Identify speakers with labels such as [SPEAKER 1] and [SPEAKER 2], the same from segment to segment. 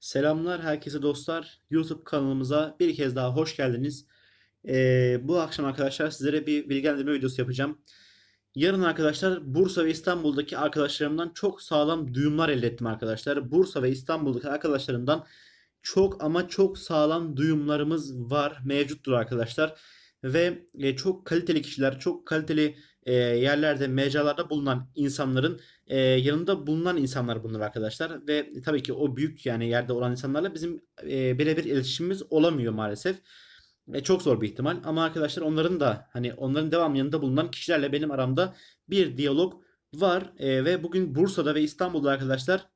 [SPEAKER 1] Selamlar herkese dostlar. YouTube kanalımıza bir kez daha hoş geldiniz. Ee, bu akşam arkadaşlar sizlere bir bilgilendirme videosu yapacağım. Yarın arkadaşlar Bursa ve İstanbul'daki arkadaşlarımdan çok sağlam duyumlar elde ettim arkadaşlar. Bursa ve İstanbul'daki arkadaşlarımdan çok ama çok sağlam duyumlarımız var, mevcuttur arkadaşlar. Ve e, çok kaliteli kişiler, çok kaliteli e, yerlerde, mecralarda bulunan insanların e, yanında bulunan insanlar bunlar arkadaşlar. Ve tabii ki o büyük yani yerde olan insanlarla bizim e, birebir iletişimimiz olamıyor maalesef. Çok zor bir ihtimal ama arkadaşlar onların da hani onların devam yanında bulunan kişilerle benim aramda bir diyalog var. Ve bugün Bursa'da ve İstanbul'da arkadaşlar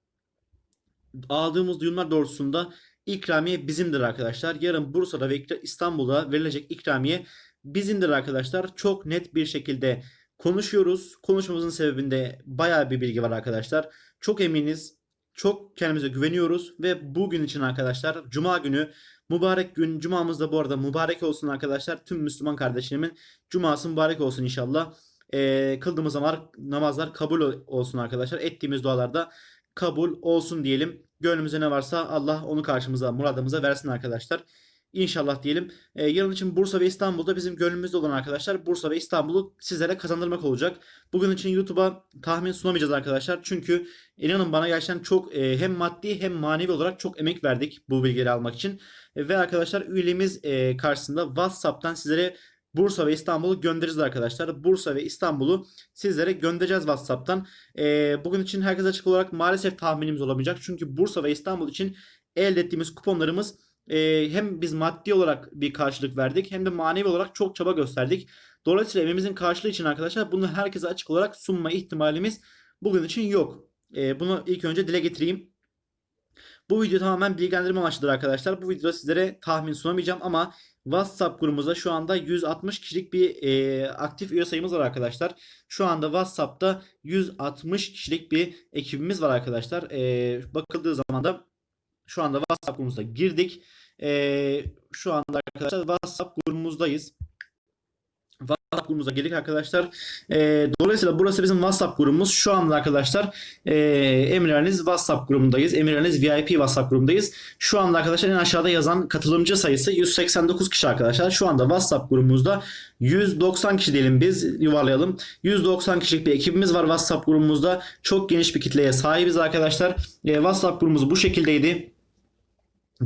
[SPEAKER 1] aldığımız duyumlar doğrultusunda ikramiye bizimdir arkadaşlar. Yarın Bursa'da ve İstanbul'da verilecek ikramiye bizimdir arkadaşlar. Çok net bir şekilde konuşuyoruz. Konuşmamızın sebebinde bayağı bir bilgi var arkadaşlar. Çok eminiz. Çok kendimize güveniyoruz ve bugün için arkadaşlar Cuma günü mübarek gün. Cumamız da bu arada mübarek olsun arkadaşlar. Tüm Müslüman kardeşlerimin Cuması mübarek olsun inşallah. Ee, kıldığımız namaz, namazlar kabul olsun arkadaşlar. Ettiğimiz dualarda kabul olsun diyelim. Gönlümüze ne varsa Allah onu karşımıza, muradımıza versin arkadaşlar. İnşallah diyelim. Ee, yarın için Bursa ve İstanbul'da bizim gönlümüzde olan arkadaşlar Bursa ve İstanbul'u sizlere kazandırmak olacak. Bugün için YouTube'a tahmin sunamayacağız arkadaşlar. Çünkü inanın bana gerçekten çok e, hem maddi hem manevi olarak çok emek verdik bu bilgileri almak için. E, ve arkadaşlar üyeliğimiz e, karşısında WhatsApp'tan sizlere Bursa ve İstanbul'u göndereceğiz arkadaşlar. Bursa ve İstanbul'u sizlere göndereceğiz WhatsApp'tan. E, bugün için herkese açık olarak maalesef tahminimiz olamayacak. Çünkü Bursa ve İstanbul için elde ettiğimiz kuponlarımız e, hem biz maddi olarak bir karşılık verdik hem de manevi olarak çok çaba gösterdik. Dolayısıyla evimizin karşılığı için arkadaşlar bunu herkese açık olarak sunma ihtimalimiz bugün için yok. E, bunu ilk önce dile getireyim. Bu video tamamen bilgilendirme amaçlıdır arkadaşlar. Bu videoda sizlere tahmin sunamayacağım ama WhatsApp grubumuzda şu anda 160 kişilik bir e, aktif üye sayımız var arkadaşlar. Şu anda WhatsApp'ta 160 kişilik bir ekibimiz var arkadaşlar. E, bakıldığı zaman da şu anda WhatsApp grubumuza girdik. E, şu anda arkadaşlar WhatsApp grubumuzdayız. WhatsApp grubumuza girdik arkadaşlar. E, dolayısıyla burası bizim WhatsApp grubumuz. Şu anda arkadaşlar e, Emirleriniz WhatsApp grubundayız. Emirleriniz VIP WhatsApp grubundayız. Şu anda arkadaşlar en aşağıda yazan katılımcı sayısı 189 kişi arkadaşlar. Şu anda WhatsApp grubumuzda 190 kişi diyelim biz yuvarlayalım. 190 kişilik bir ekibimiz var WhatsApp grubumuzda. Çok geniş bir kitleye sahibiz arkadaşlar. E, WhatsApp grubumuz bu şekildeydi.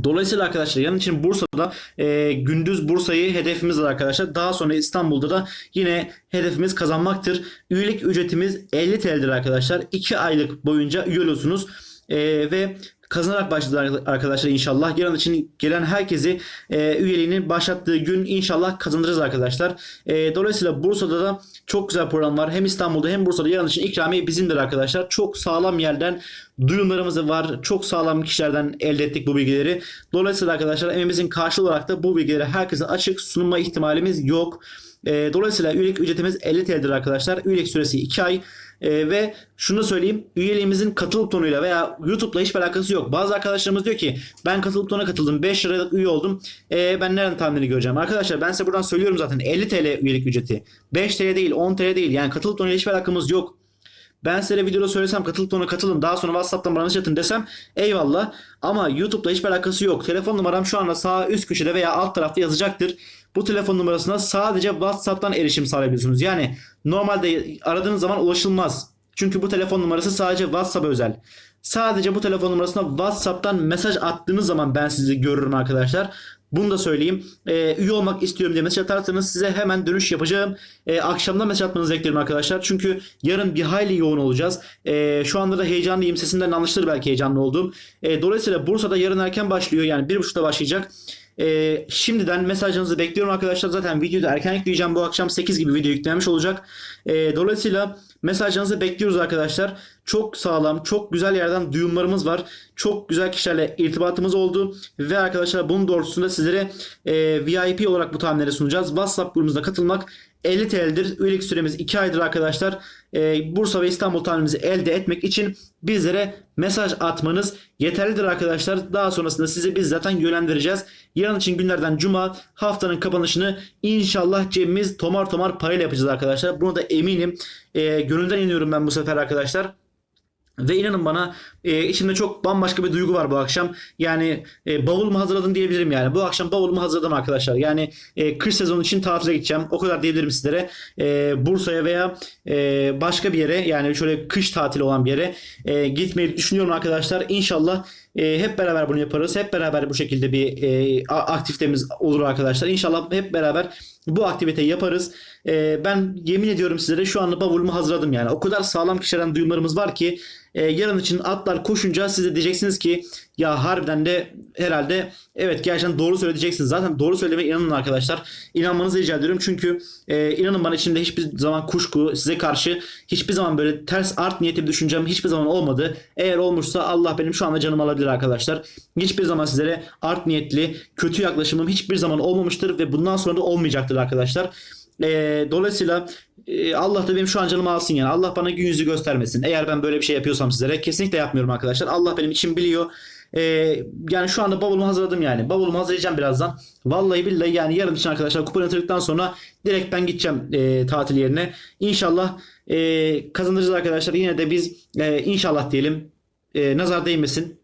[SPEAKER 1] Dolayısıyla arkadaşlar yarın için Bursa'da e, gündüz Bursa'yı hedefimiz var arkadaşlar. Daha sonra İstanbul'da da yine hedefimiz kazanmaktır. Üyelik ücretimiz 50 TL'dir arkadaşlar. 2 aylık boyunca üye oluyorsunuz. E, ve kazanarak başladı arkadaşlar inşallah. Yarın için gelen herkesi e, üyeliğini başlattığı gün inşallah kazandırırız arkadaşlar. E, dolayısıyla Bursa'da da çok güzel program var. Hem İstanbul'da hem Bursa'da yarın için ikramiye bizimdir arkadaşlar. Çok sağlam yerden duyumlarımız var. Çok sağlam kişilerden elde ettik bu bilgileri. Dolayısıyla arkadaşlar emeğimizin karşılığı olarak da bu bilgileri herkese açık sunma ihtimalimiz yok. E, dolayısıyla üyelik ücretimiz 50 TL'dir arkadaşlar. Üyelik süresi 2 ay. E, ve şunu söyleyeyim. Üyeliğimizin katıl butonuyla veya YouTube'la hiçbir alakası yok. Bazı arkadaşlarımız diyor ki ben katıl butonuna katıldım. 5 liralık üye oldum. E, ben nereden tahmini göreceğim? Arkadaşlar ben size buradan söylüyorum zaten 50 TL üyelik ücreti. 5 TL değil 10 TL değil. Yani katıl butonuyla hiçbir alakamız yok. Ben size videoda söylesem katıl butonuna katılın daha sonra WhatsApp'tan bana atın desem eyvallah. Ama YouTube'la hiçbir alakası yok. Telefon numaram şu anda sağ üst köşede veya alt tarafta yazacaktır. Bu telefon numarasına sadece WhatsApp'tan erişim sağlayabiliyorsunuz. Yani normalde aradığınız zaman ulaşılmaz. Çünkü bu telefon numarası sadece WhatsApp özel. Sadece bu telefon numarasına WhatsApp'tan mesaj attığınız zaman ben sizi görürüm arkadaşlar. Bunu da söyleyeyim. Ee, üye olmak istiyorum diye mesaj atarsanız size hemen dönüş yapacağım. Ee, akşamda mesaj atmanızı bekliyorum arkadaşlar. Çünkü yarın bir hayli yoğun olacağız. Ee, şu anda da heyecanlıyım. Sesimden anlaşılır belki heyecanlı olduğum. Ee, dolayısıyla Bursa'da yarın erken başlıyor. Yani 1.30'da başlayacak. Ee, şimdiden mesajınızı bekliyorum arkadaşlar. Zaten videoyu erken yükleyeceğim. Bu akşam 8 gibi video yüklenmiş olacak. Ee, dolayısıyla mesajınızı bekliyoruz arkadaşlar. Çok sağlam, çok güzel yerden duyumlarımız var. Çok güzel kişilerle irtibatımız oldu. Ve arkadaşlar bunun doğrultusunda sizlere e, VIP olarak bu tahminleri sunacağız. WhatsApp grubumuza katılmak 50 TL'dir. Üyelik süremiz 2 aydır arkadaşlar. Ee, Bursa ve İstanbul tahminimizi elde etmek için bizlere mesaj atmanız yeterlidir arkadaşlar. Daha sonrasında sizi biz zaten yönlendireceğiz. Yarın için günlerden cuma haftanın kapanışını inşallah cebimiz tomar tomar parayla yapacağız arkadaşlar. Buna da eminim. Ee, gönülden iniyorum ben bu sefer arkadaşlar. Ve inanın bana e, içimde çok bambaşka bir duygu var bu akşam. Yani e, bavulumu hazırladım diyebilirim yani. Bu akşam bavulumu hazırladım arkadaşlar. Yani e, kış sezonu için tatile gideceğim. O kadar diyebilirim sizlere. E, Bursa'ya veya e, başka bir yere yani şöyle kış tatili olan bir yere e, gitmeyi düşünüyorum arkadaşlar. İnşallah e, hep beraber bunu yaparız. Hep beraber bu şekilde bir e, aktivitemiz olur arkadaşlar. İnşallah hep beraber bu aktiviteyi yaparız. E, ben yemin ediyorum sizlere şu anda bavulumu hazırladım yani. O kadar sağlam kişilerden duyumlarımız var ki e, yarın için atlar koşunca siz de diyeceksiniz ki ya harbiden de herhalde evet gerçekten doğru söyleyeceksiniz. Zaten doğru söylemeye inanın arkadaşlar. İnanmanızı rica ediyorum. Çünkü e, inanın bana içimde hiçbir zaman kuşku size karşı hiçbir zaman böyle ters art niyeti bir düşüncem hiçbir zaman olmadı. Eğer olmuşsa Allah benim şu anda canımı alabilir arkadaşlar. Hiçbir zaman sizlere art niyetli kötü yaklaşımım hiçbir zaman olmamıştır ve bundan sonra da olmayacaktır arkadaşlar. E, dolayısıyla e, Allah da benim şu an canımı alsın yani. Allah bana gün yüzü göstermesin. Eğer ben böyle bir şey yapıyorsam sizlere kesinlikle yapmıyorum arkadaşlar. Allah benim için biliyor. E, yani şu anda bavulumu hazırladım yani. Bavulumu hazırlayacağım birazdan. Vallahi billahi yani yarın için arkadaşlar kupon yatırdıktan sonra direkt ben gideceğim e, tatil yerine. İnşallah e, kazanırız arkadaşlar. Yine de biz e, inşallah diyelim. E, nazar değmesin.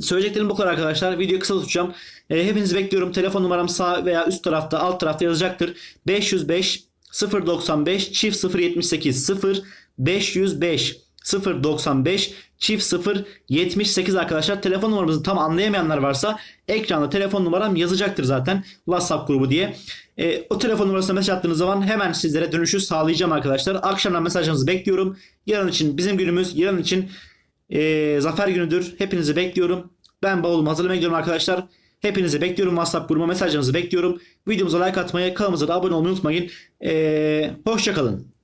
[SPEAKER 1] Söyleyeceklerim bu kadar arkadaşlar. Videoyu kısa tutacağım. E, hepinizi bekliyorum. Telefon numaram sağ veya üst tarafta, alt tarafta yazacaktır. 505 095 çift 078 0 505 095 çift 0 78 arkadaşlar. Telefon numaramızı tam anlayamayanlar varsa ekranda telefon numaram yazacaktır zaten. WhatsApp grubu diye. E, o telefon numarasına mesaj attığınız zaman hemen sizlere dönüşü sağlayacağım arkadaşlar. Akşamdan mesajlarınızı bekliyorum. Yarın için bizim günümüz, yarın için e, zafer günüdür. Hepinizi bekliyorum. Ben bavulumu hazırlamaya gidiyorum arkadaşlar. Hepinizi bekliyorum. WhatsApp grubuma mesajlarınızı bekliyorum. Videomuza like atmayı, kanalımıza da abone olmayı unutmayın. E, hoşçakalın.